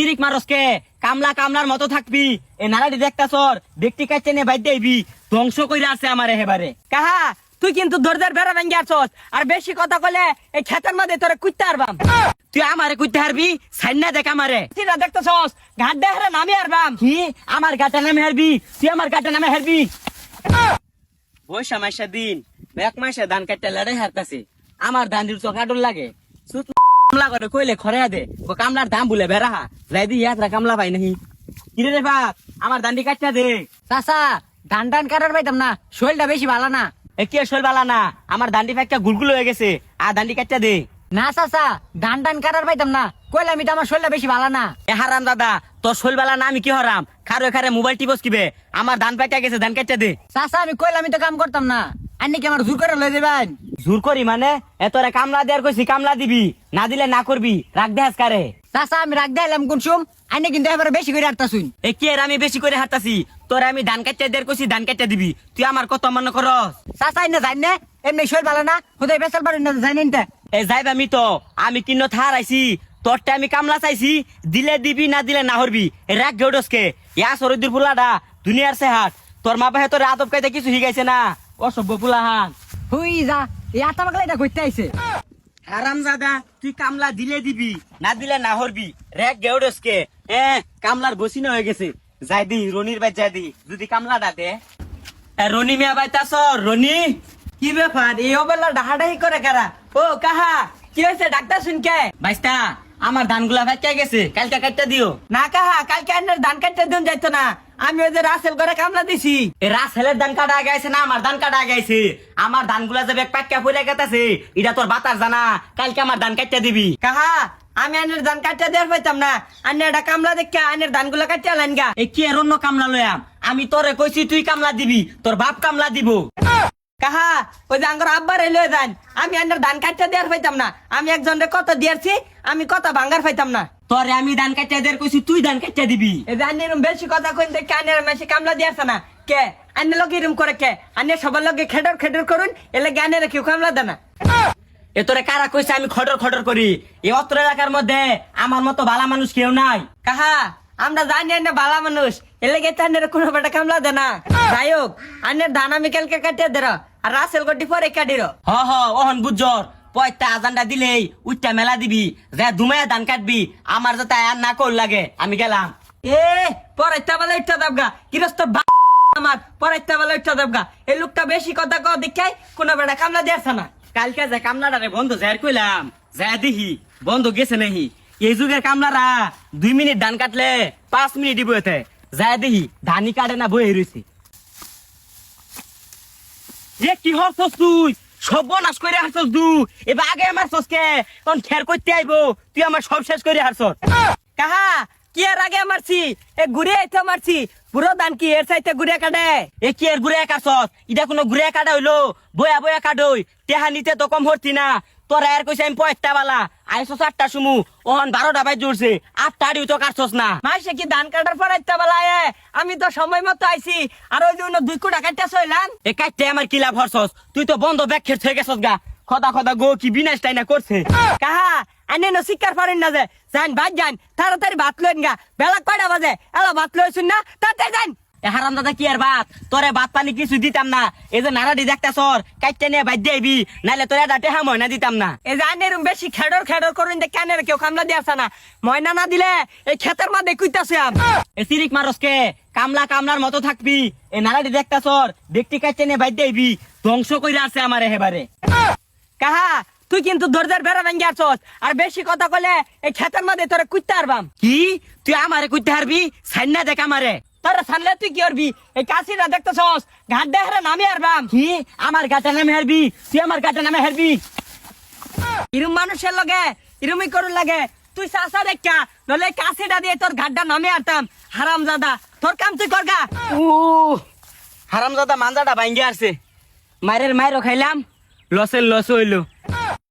সিরিক মারসকে কামলা কামলার মতো থাকবি। এ নারাটি দেখতাছর ব্যক্তি কাছে নে বাইর দেবি ধ্বংস কইরা আছে আমারে হেবারে। কাহা, তুই কিন্তু দরজার বেড়া ভেঙ্গে আসছস আর বেশি কথা কইলে এই খেতের মধ্যে তোরে কুইতে আরবাম তুই আমারে কইতে হারবি? সাইনা দেখ আমারে। তুই চিরা দেখতেছস, ঘাট দেহরে নামি আরবাম কি? আমার গাটা নামে হারবি? তুই আমার গাটা নামে হারবি? বৈশা মাসা দিন। এক মাসে ধান কাটতে লড়াই হারতাছে। আমার ধান দিল চকাডুল লাগে। কামলা করে কইলে খরে দে। ও কামলার দাম বলে বেড়া যাই দি ইয়াত্রা কামলা পাই নাহি। কিরে রে বাপ আমার দান্ডি কাটটা দে। চাচা ধান টান কাটার পাইতাম না শরীরটা বেশি ভালো না। এ কে শোল বালা না? আমার দান্ডি ফ্যাকটা গুলগুল হয়ে গেছে আর দান্ডি কাটটা দে। না চাচা ধান টান কাটার পাইতাম না। কইলে আমি তো আমার শরীরটা বেশি ভালো না। এ হারাম দাদা তোর শোল বালা না আমি কি হরাম? খারো খারে মোবাইল টিপস কিবে? আমার ধান পাইটা গেছে ধান কাটটা দে। চাচা আমি কইলে আমি তো কাম করতাম না। আন্নি কি আমার জোর করে লই দেবেন জোর করি মানে? এ তোরে কামলা দেয়ার কইছি কামলা দিবি। না দিলে না করবি। রাখ দেহাস কারে? চাচা আমি রাখ দিলাম কোন সুম আন্নি কিন্তু এবারে বেশি করে আটতা শুন এ কি এর আমি বেশি করে হাঁটাছি তোরে আমি ধান কাটতে দেয়ার কইছি ধান কাটতে দিবি। তুই আমার কত মনে করস? চাচা এনে যাই না। এমনি শরীর ভালো না হুদাই বেসাল পারেন না যাই না এ যাইব আমি তো আমি কিন্ন থার আইছি। তোরটা আমি কামলা চাইছি দিলে দিবি না দিলে না হরবি। রাখ গেউডসকে ইয়া সরদির ফুলাডা দুনিয়ার সে হাট তোর মা বাহে তোর আদব কাইতে কিছু শিখাইছে না। অসভ্য ফুলাহান হুই যা বাকলা এটা করতে আইছে। তুই কামলা দিলে দিবি না দিলে না হরবি। রেক গেউডসকে। এ কামলার হয়ে গেছে। যাই দি রনির বাই যাই দি। যদি কামলা ডাতে এ রনি মিয়া বাই তাস রনি। কি ব্যাপার? এই অবেলা ডাহাডাহি করে কারা? ও কাহা? কি হয়েছে? ডাক্তার শুনকে? বাইস্তা। আমার ধানগুলা ফেটকে গেছে কালকে কাটতে দিও। না কাহা কালকে আন্নার ধান কাটতে দিন যাইতো না। আমি ওই যে রাসেল করে কামলা দিছি। রাসেলের ধান কাটা গেছে না আমার ধান কাটা গেছে আমার ধানগুলা যে ব্যাগ প্যাক্কা পড়ে গেছে এটা তোর বাতার জানা। কালকে আমার ধান কাটতে দিবি। কাহা আমি আন্নার ধান কাটতে দেওয়ার পাইতাম না। আন্নার একটা কামলা দেখে আনের ধানগুলা কাটতে আলেন গা। এ কি এর অন্য কামলা লয়াম আমি তোরে কইছি তুই কামলা দিবি তোর বাপ কামলা দিব। কাহা? ওই যে আঙ্গর আব্বার এলো যান। আমি আন্নার ধান কাটতে দেওয়ার পাইতাম না। আমি একজনের কত দিয়েছি আমি কত ভাঙ্গার পাইতাম না। তোরে আমি ধান কাটতে দের কইছি তুই ধান কাটতে দিবি। এই যে আন্নের বেশি কথা কইন দেখে আন্নের বেশি কামলা দিয়েছে না। কে? আন্নের লোক এরম করে কে? আন্নের সবার লোকে খেডর খেডর করুন এলে জ্ঞানের কেউ কামলা দেনা এ তোরে কারা কইছে আমি খটর খটর করি? এই অত্র এলাকার মধ্যে আমার মতো ভালা মানুষ কেউ নাই। কাহা? আমরা জানি আন্নে ভালা মানুষ। এলে গেতে আন্নের কোনো বেটা কামলা দেনা যাই হোক আন্নের ধান আমি কালকে কাটিয়ে দের আর রাসেল গড্ডি পরে কাটির হ হ ওহন বুঝর পয়তা আজানটা দিলেই উচ্চা মেলা দিবি যে দুমায়া ধান কাটবি আমার যাতে আর না কর লাগে আমি গেলাম। এ পরাইতে বলে ইচ্ছা দেবগা গৃহস্থ আমার পরাইতে বলে ইচ্ছা দেবগা এই লোকটা বেশি কথা কও দেখাই কোনো বেটা কামলা দিয়েছে না। কালকে যে কামলাটারে বন্ধ যাই কইলাম যাই দিহি বন্ধ গেছে নাহি। এই যুগের কামলারা দুই মিনিট ধান কাটলে পাঁচ মিনিট দিব এতে। যাই দিহি ধানই কাটে না এ কি তুই? করে হারছস দু। এবার আগে আমার সসকে, তখন করতে আইবো, তুই আমার সব শেষ করে হারছস। কাহা, কি এর আগে মারছি? এ ঘুরে আইতে মারছি। বুড়ো দান কি এর চাইতে ঘুরে কাটে? এ কি এর ঘুরে কাটছস? কোনো ঘুরে কাটা হইল? বয়া বয়া কাটই। তেহা নিতে তো কম হরতি না। তোরা এর কইছে আমি পয়সা বালা আইসো চারটা সুমু। ওহন বারোটা বাই জুড়ছে আটটা আড়িও তো কাটছস না। মাসে কি ধান কাটার পর আইতে বেলায় আমি তো সময় মতো আইছি। আর ওই জন্য দুই কোটা কাটতে চইলাম এ কাটতে আমার কি লাভ হরছস? তুই তো বন্ধ ব্যাগ খেয়ে থেকে গেছস গা। খদা খদা গো কি বিনাশ টাইনা করছে? কাহা? আনে ন শিকার পারেন না যে। যান ভাত যান তাড়াতাড়ি ভাত লইন গা। বেলা কয়টা বাজে? এলা ভাত লইছুন না? তাড়াতাড়ি যান হারাম দাদা কি আর ভাত তোরে ভাত পানি কিছু দিতাম না। এই যে নারাডি দেখতা সর কাটতে নিয়ে বাইর দিবি নাইলে তোরে ডাটে হা ময়না দিতাম না। এই যে আনের বেশি খেডর খেডর করুন দে কেনের কেউ কামলা দিয়েছে না। ময়না না দিলে এই ক্ষেতের মধ্যে কুইতাছে আম এ সিরিক মারসকে কামলা কামলার মতো থাকবি। এ নারাডি দেখতা সর ব্যক্তি কাটতে নিয়ে বাইর দিবি ধ্বংস কইরা আছে আমার হেবারে। কাহা তুই কিন্তু দরজার বেড়া ভেঙ্গে আসছ আর বেশি কথা কলে এই ক্ষেতের মধ্যে তোরা কুইতে আরবাম কি? তুই আমারে কইতে হারবি? সাইনা দেখ আমারে। তোরা সানলে তুই কি করবি? এই কাশিরা দেখতেছস? ঘাট দেহরে নামি আরবাম কি? আমার গাটা নামে হারবি। তুই আমার গাটা নামে হারবি। ইরুম মানুষের লগে ইরুমি করুন লাগে। তুই চাষা দেখা নলে কাশিটা দিয়ে তোর ঘাটটা নামে আরতাম হারাম জাদা তোর কাম তুই করগা ও হারামজাদা মাঞ্জাটা ভাঙ্গে আসছে মায়ের মায়েরও খাইলাম। লসের লস হইল।